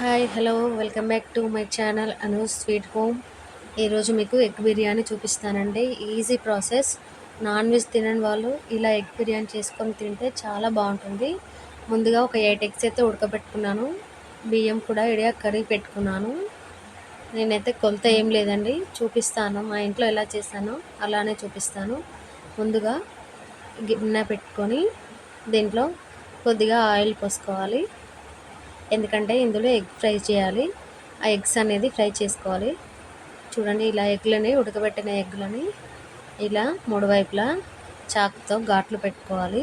Hi hello welcome back to my channel Anu sweet home. ఈరోజు మీకు egg biryani చూపిస్తానండి. Easy process. Non veg తినని వాళ్ళు ఇలా ఎగ్ బిర్యానీ చేసుకొని తింటే చాలా బాగుంటుంది. ముందుగా ఒక ఎయిట్ ఎగ్స్ అయితే ఉడకబెట్టుకున్నాను. బియ్యం కూడా ఇడియా కర్రీ పెట్టుకున్నాను. నేనైతే కొలత ఏం లేదండి. చూపిస్తాను. మా ఇంట్లో ఎలా చేస్తానో అలానే చూపిస్తాను. ముందుగా గిన్నె పెట్టుకొని దీంట్లో కొద్దిగా ఆయిల్ పోసుకోవాలి. ఎందుకంటే ఇందులో ఎగ్ ఫ్రై చేయాలి. ఆ ఎగ్స్ అనేది ఫ్రై చేసుకోవాలి. చూడండి ఇలా ఎగ్లని ఉడకబెట్టిన ఎగ్లని ఇలా మూడు వైపులా చాకుతో ఘాట్లు పెట్టుకోవాలి.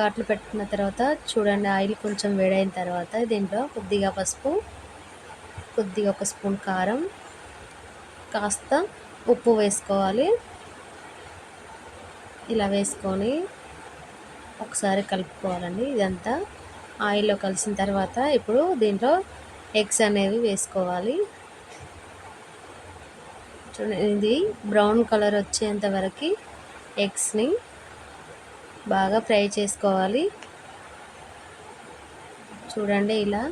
ఘాట్లు పెట్టుకున్న తర్వాత చూడండి ఆయిల్ కొంచెం వేడైన తర్వాత దీంట్లో కొద్దిగా పసుపు కొద్దిగా ఒక స్పూన్ కారం కాస్త ఉప్పు వేసుకోవాలి. ఇలా వేసుకొని ఒకసారి కలుపుకోవాలండి. ఇదంతా ఆయిల్లో కలిసిన తర్వాత ఇప్పుడు దీంట్లో ఎగ్స్ అనేవి వేసుకోవాలి. చూడండి ఇది బ్రౌన్ కలర్ వచ్చేంత వరకు ఎగ్స్ని బాగా ఫ్రై చేసుకోవాలి. చూడండి ఇలా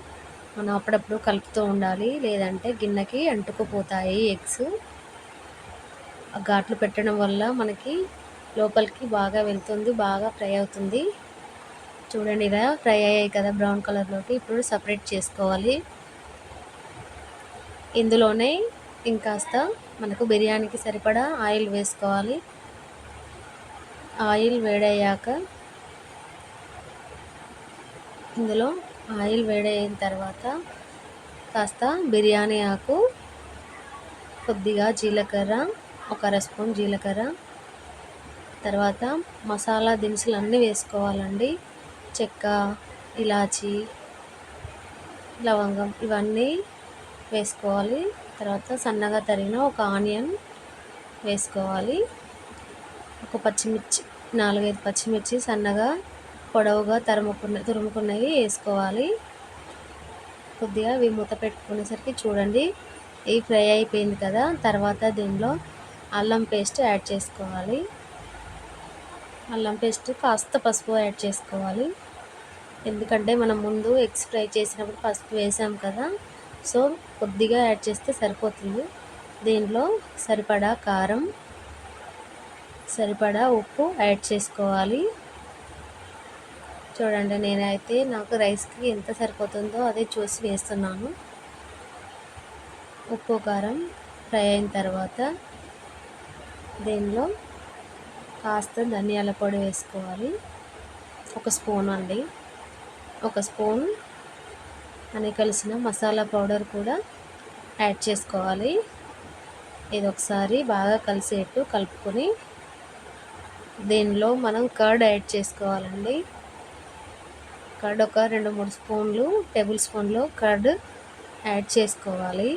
మనం అప్పుడప్పుడు కలుపుతూ ఉండాలి లేదంటే గిన్నెకి అంటుకుపోతాయి ఎగ్స్. ఘాట్లు పెట్టడం వల్ల మనకి లోపలికి బాగా వెళ్తుంది బాగా ఫ్రై అవుతుంది. చూడండి ఇలా ఫ్రై అయ్యాయి కదా బ్రౌన్ కలర్లోకి ఇప్పుడు సపరేట్ చేసుకోవాలి. ఇందులోనే ఇంకాస్త మనకు బిర్యానీకి సరిపడా ఆయిల్ వేసుకోవాలి. ఆయిల్ వేడయ్యాక ఇందులో ఆయిల్ వేడైన తర్వాత కాస్త బిర్యానీ ఆకు కొద్దిగా జీలకర్ర ఒక అర స్పూన్ జీలకర్ర తర్వాత మసాలా దినుసులు అన్నీ వేసుకోవాలండి. చెక్క ఇలాచి లవంగం ఇవన్నీ వేసుకోవాలి. తర్వాత సన్నగా తరిగిన ఒక ఆనియన్ వేసుకోవాలి. ఒక పచ్చిమిర్చి నాలుగైదు పచ్చిమిర్చి సన్నగా పొడవుగా తరుముకున్న తురుముకున్నవి వేసుకోవాలి. కొద్దిగా ఇవి మూత పెట్టుకునేసరికి చూడండి ఇవి ఫ్రై అయిపోయింది కదా. తర్వాత దీనిలో అల్లం పేస్ట్ యాడ్ చేసుకోవాలి. అల్లం పేస్ట్ కాస్త పసుపు యాడ్ చేసుకోవాలి. ఎందుకంటే మనం ముందు ఎగ్స్ ఫ్రై చేసినప్పుడు ఫస్ట్ వేసాం కదా. సో కొద్దిగా యాడ్ చేస్తే సరిపోతుంది. దీంట్లో సరిపడా కారం సరిపడా ఉప్పు యాడ్ చేసుకోవాలి. చూడండి నేనైతే నాకు రైస్కి ఎంత సరిపోతుందో అదే చూసి వేస్తున్నాను. ఉప్పు కారం ఫ్రై అయిన తర్వాత దీనిలో కాస్త ధనియాల పొడి వేసుకోవాలి. ఒక స్పూన్ అండి. ఒక స్పూన్ అని కలిసిన మసాలా పౌడర్ కూడా యాడ్ చేసుకోవాలి. ఇది ఒకసారి బాగా కలిసేట్టు కలుపుకొని దీనిలో మనం కర్డ్ యాడ్ చేసుకోవాలండి. కర్డ్ ఒక రెండు మూడు స్పూన్లు టేబుల్ స్పూన్లు కర్డ్ యాడ్ చేసుకోవాలి.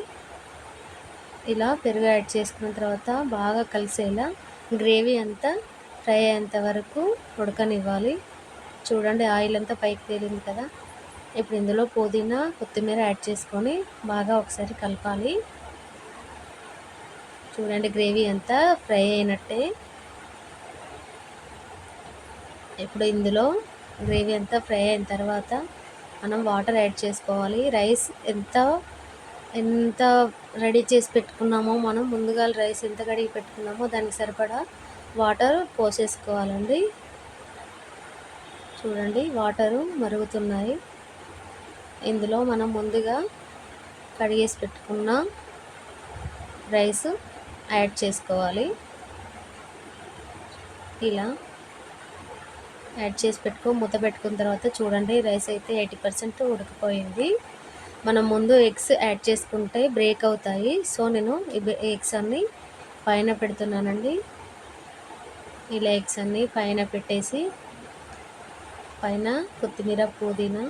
ఇలా పెరుగు యాడ్ చేసుకున్న తర్వాత బాగా కలిసేలా గ్రేవీ అంతా ఫ్రై అయ్యేంత వరకు ఉడకనివ్వాలి. చూడండి ఆయిల్ అంతా పైకి తేలింది కదా. ఇప్పుడు ఇందులో పుదీనా కొత్తిమీర యాడ్ చేసుకొని బాగా ఒకసారి కలపాలి. చూడండి గ్రేవీ అంతా ఫ్రై అయినట్టే. ఇప్పుడు ఇందులో గ్రేవీ అంతా ఫ్రై అయిన తర్వాత మనం వాటర్ యాడ్ చేసుకోవాలి. రైస్ ఎంత ఎంత రెడీ చేసి పెట్టుకున్నామో మనం ముందుగా రైస్ ఎంత కడిగి పెట్టుకున్నామో దానికి సరిపడా వాటర్ పోసేసుకోవాలండి. చూడండి వాటరు మరుగుతున్నాయి. ఇందులో మనం ముందుగా కడిగేసి పెట్టుకున్న రైస్ యాడ్ చేసుకోవాలి. ఇలా యాడ్ చేసి పెట్టుకో మూత పెట్టుకున్న తర్వాత చూడండి రైస్ అయితే ఎయిటీ పర్సెంట్ ఉడికిపోయింది. మనం ముందు ఎగ్స్ యాడ్ చేసుకుంటే బ్రేక్ అవుతాయి. సో నేను ఎగ్స్ అన్నీ పైన పెడుతున్నానండి. ఇలా ఎగ్స్ అన్నీ పైన పెట్టేసి పైన కొత్తిమీర పుదీనా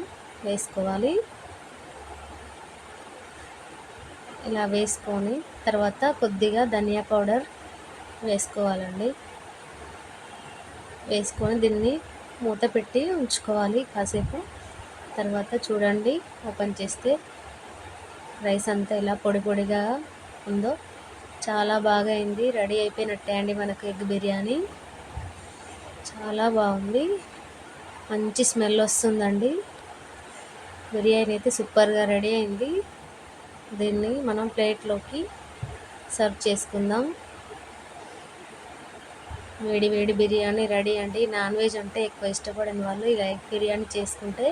వేసుకోవాలి. ఇలా వేసుకొని తర్వాత కొద్దిగా ధనియా పౌడర్ వేసుకోవాలండి. వేసుకొని దీన్ని మూత పెట్టి ఉంచుకోవాలి కాసేపు. తర్వాత చూడండి ఓపెన్ చేస్తే రైస్ అంతా ఇలా పొడి పొడిగా ఉందో. చాలా బాగా అయింది రెడీ అయిపోయినట్టే అండి మనకు ఎగ్ బిర్యానీ. చాలా బాగుంది. మంచి స్మెల్ వస్తుందండి. బిర్యానీ అయితే సూపర్గా రెడీ అయింది. దీన్ని మనం ప్లేట్లోకి సర్వ్ చేసుకుందాం. వేడి వేడి బిర్యానీ రెడీ అండి. నాన్ వెజ్ అంటే ఎక్కువ ఇష్టపడని వాళ్ళు ఇలా ఎగ్ బిర్యానీ చేసుకుంటే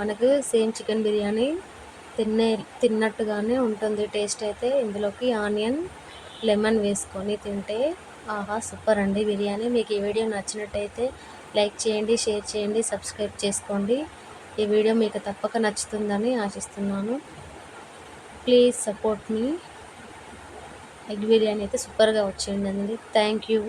మనకు సేమ్ చికెన్ బిర్యానీ తిన్నే తిన్నట్టుగానే ఉంటుంది. టేస్ట్ అయితే ఇందులోకి ఆనియన్ లెమన్ వేసుకొని తింటే ఆహా సూపర్ అండి బిర్యానీ. మీకు ఈ వీడియో నచ్చినట్టయితే లైక్ చేయండి షేర్ చేయండి సబ్స్క్రైబ్ చేసుకోండి. ఈ వీడియో మీకు తప్పక నచ్చుతుందని ఆశిస్తున్నాను. ప్లీజ్ సపోర్ట్ మీ ఎగ్ బిర్యానీ అయితే సూపర్గా వచ్చిందండి. Thank you